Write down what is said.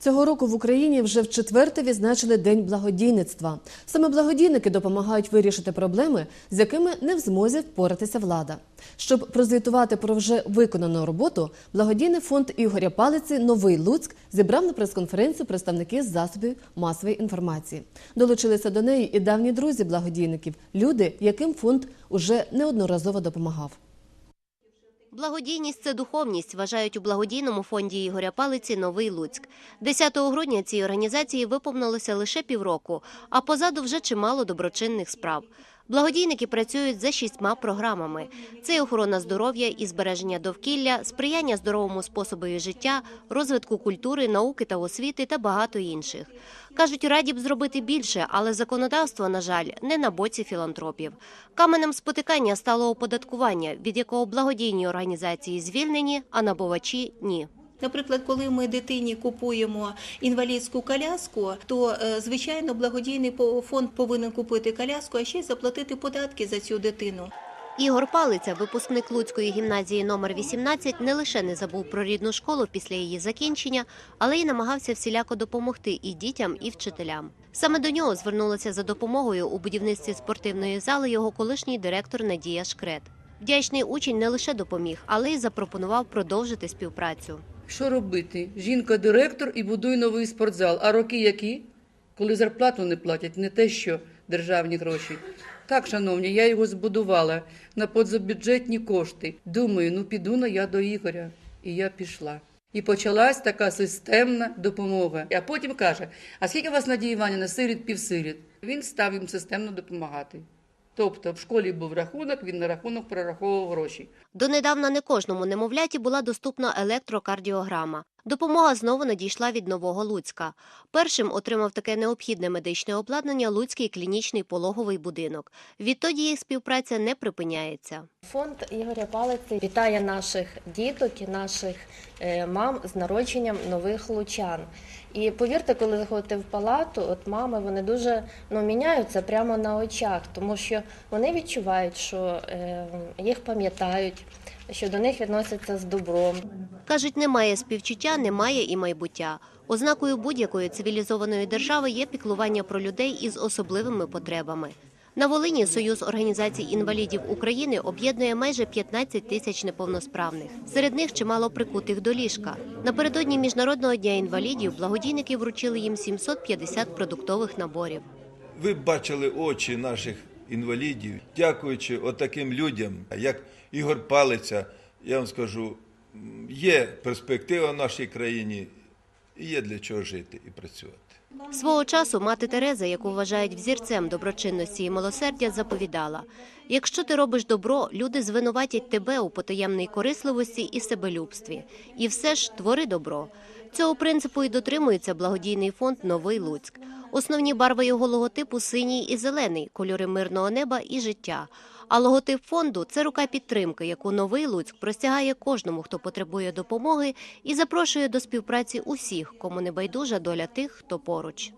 Цього року в Україні вже в четверте відзначили День благодійництва. Саме благодійники допомагають вирішити проблеми, з якими не в змозі впоратися влада. Щоб прозвітувати про вже виконану роботу, благодійний фонд Ігоря Палиці Новий Луцьк зібрав на прес-конференцію представники засобів масової інформації. Долучилися до неї і давні друзі благодійників, люди, яким фонд уже неодноразово допомагав. Благодійність це духовність, вважають у благодійному фонді Ігоря Палиці Новий Луцьк. 10 грудня цій організації виповнилося лише півроку, а позаду вже чимало доброчинних справ. Благодійники працюють за шістьма програмами: це і охорона здоров'я і збереження довкілля, сприяння здоровому способові життя, розвитку культури, науки та освіти та багато інших. Кажуть, раді б зробити більше, але законодавство, на жаль, не на боці філантропів. Каменем спотикання стало оподаткування, від якого благодійні організації звільнені, а набувачі ні. Наприклад, коли ми дитині купуємо інвалідську коляску, то е, звичайно благодійний фонд повинен купити коляску, а ще й заплатити податки за цю дитину. Ігор Палиця, випускник Луцької гімназії номер 18, не лише не забув про рідну школу після її закінчення, але й намагався всіляко допомогти і дітям, і вчителям. Саме до нього звернулася за допомогою у будівництві спортивної зали його колишній директор Надія Шкрет. Вдячний учень не лише допоміг, але й запропонував продовжити співпрацю. Що робити? Жінка директор і будує новий спортзал. А роки які? Коли зарплату не платять, не те, що державні гроші. Так, шановні, я його збудувала на позабюджетні кошти. Думаю, ну піду на я до Ігоря. І я пішла. І почалась така системна допомога. А потім каже: а скільки у вас Надія Іванівна сиріт, півсиріт? Він став їм системно допомагати. Тобто в школі був рахунок, він на рахунок прораховував гроші. Донедавна не кожному немовляті була доступна електрокардіограма. Допомога знову надійшла від Нового Луцька. Першим отримав таке необхідне медичне обладнання Луцький клінічний пологовий будинок. Відтоді їх співпраця не припиняється. Фонд Ігоря Палиці вітає наших діток і наших е, мам з народженням нових лучан. І повірте, коли заходите в палату, от мами вони дуже ну, міняються прямо на очах, тому що вони відчувають, що е, їх пам'ятають, що до них відносяться з добром. Кажуть, немає співчуття, немає і майбуття. Ознакою будь-якої цивілізованої держави є піклування про людей із особливими потребами. На Волині Союз організацій інвалідів України об'єднує майже 15 тисяч неповносправних. Серед них чимало прикутих до ліжка. Напередодні міжнародного дня інвалідів благодійники вручили їм 750 продуктових наборів. Ви бачили очі наших інвалідів, дякуючи отаким людям, як Ігор Палиця, я вам скажу, є перспектива в нашій країні, і є для чого жити і працювати. Свого часу мати Тереза, яку вважають взірцем доброчинності і милосердя, заповідала: якщо ти робиш добро, люди звинуватять тебе у потаємній корисливості і себелюбстві. І все ж твори добро. Цього принципу і дотримується благодійний фонд Новий Луцьк. Основні барви його логотипу синій і зелений, кольори мирного неба і життя. А логотип фонду це рука підтримки, яку новий Луцьк простягає кожному, хто потребує допомоги, і запрошує до співпраці усіх, кому не байдужа доля тих, хто поруч.